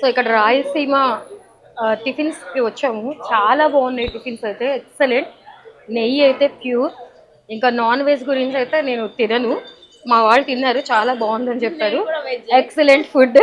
So ఇక్కడ రాయలసీమ టిఫిన్స్కి వచ్చాము. చాలా బాగున్నాయి టిఫిన్స్ అయితే. ఎక్సలెంట్. నెయ్యి అయితే ప్యూర్. ఇంకా నాన్ వెజ్ గురించి అయితే నేను తినను. మా వాళ్ళు తిన్నారు. చాలా బాగుందని చెప్పారు. Excellent food.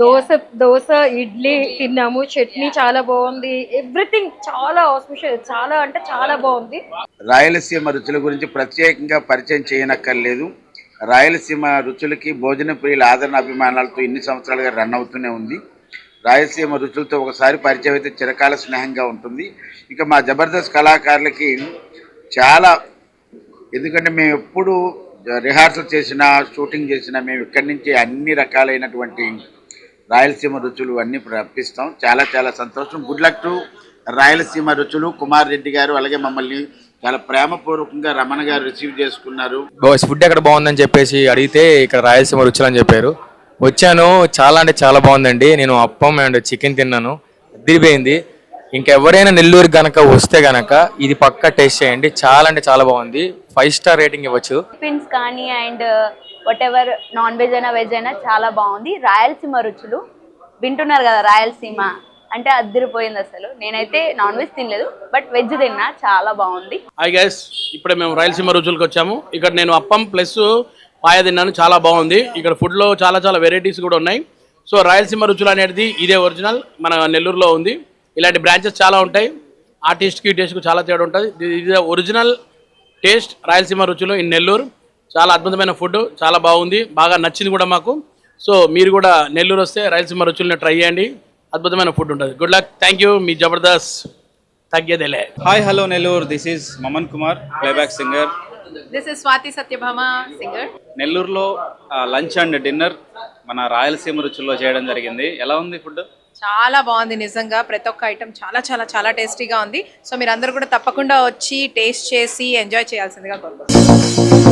దోశ దోశ ఇడ్లీ తిన్నాము. చట్నీ చాలా బాగుంది. ఎవ్రీథింగ్ చాలా ఆస్పిషియస్ చాలా అంటే చాలా బాగుంది. రాయలసీమ రుచుల గురించి ప్రత్యేకంగా పరిచయం చేయనక్కర్లేదు. రాయలసీమ రుచులకి భోజన ప్రియుల ఆదరణ అభిమానాలతో ఇన్ని సంవత్సరాలుగా రన్ అవుతూనే ఉంది. రాయలసీమ రుచులతో ఒకసారి పరిచయం అయితే చిరకాల స్నేహంగా ఉంటుంది. ఇక మా జబర్దస్త్ కళాకారులకి చాలా ఎందుకంటే మేము ఎప్పుడు రిహార్సల్ చేసినా షూటింగ్ చేసినా మేము ఇక్కడి నుంచి అన్ని రకాలైనటువంటి రాయలసీమ రుచులు అన్నీ రప్పిస్తాం. చాలా చాలా సంతోషం. గుడ్ లక్ టు రాయలసీమ రుచులు. కుమార్ రెడ్డి గారు అలాగే మమ్మల్ని చాలా ప్రేమపూర్వకంగా రమణ గారు రిసీవ్ చేసుకున్నారు. బాస్ ఫుడ్ ఎక్కడ బాగుందని చెప్పేసి అడిగితే ఇక్కడ రాయలసీమ రుచులు అని చెప్పారు. వచ్చాను చాలా అంటే చాలా బాగుందండి. నేను అప్పం అండ్ చికెన్ తిన్నాను. అదిరిపోయింది. ఇంకెవరైనా నెల్లూరు గనక వస్తే గనక ఇది పక్కా టేస్ట్ చేయండి. చాలా అంటే చాలా బాగుంది. ఫైవ్ స్టార్ రేటింగ్ ఇవ్వచ్చు. టిఫిన్స్ కానీ and whatever non veg అయినా వెజ్ అయినా చాలా బాగుంది. రాయలసీమ రుచులు వింటున్నారు కదా రాయలసీమ. అంటే అద్దరిపోయింది అసలు. నేనైతే నాన్ వెజ్ తినలేదు బట్ వెజ్ తిన్నా చాలా బాగుంది. హాయ్ గైస్ ఇప్పుడే మేము రాయలసీమ రుచులకు వచ్చాము. ఇక్కడ నేను అప్పం ప్లస్ పాయ తిన్నాను చాలా బాగుంది. ఇక్కడ ఫుడ్లో చాలా చాలా వెరైటీస్ కూడా ఉన్నాయి. సో రాయలసీమ రుచులు అనేది ఇదే ఒరిజినల్ మన నెల్లూరులో ఉంది. ఇలాంటి బ్రాంచెస్ చాలా ఉంటాయి. ఆ టేస్ట్కి ఈ టేస్ట్కి చాలా తేడా ఉంటుంది. ఇది ఒరిజినల్ టేస్ట్ రాయలసీమ రుచులు ఇన్ నెల్లూరు చాలా అద్భుతమైన ఫుడ్ చాలా బాగుంది. బాగా నచ్చింది కూడా మాకు. సో మీరు కూడా నెల్లూరు వస్తే రాయలసీమ రుచులను ట్రై చేయండి. అద్భుతమైన ఫుడ్ ఉంటుంది. గుడ్ లక్ థ్యాంక్ యూ మీ జబర్దస్త్ తగ్గేదేలే. Hi hello Nellore this is Maman Kumar playback singer This is Swati Satyabhama, singer. నెల్లూరులో లంచ్ అండ్ డిన్నర్ మన రాయలసీమ రుచుల్లో చేయడం జరిగింది. ఎలా ఉంది ఫుడ్ చాలా బాగుంది నిజంగా. ప్రతి ఒక్క ఐటమ్ చాలా చాలా చాలా టేస్టీగా ఉంది. సో మీరు అందరూ కూడా తప్పకుండా వచ్చి టేస్ట్ చేసి ఎంజాయ్ చేయాల్సిందిగా కోరుకుంటున్నాను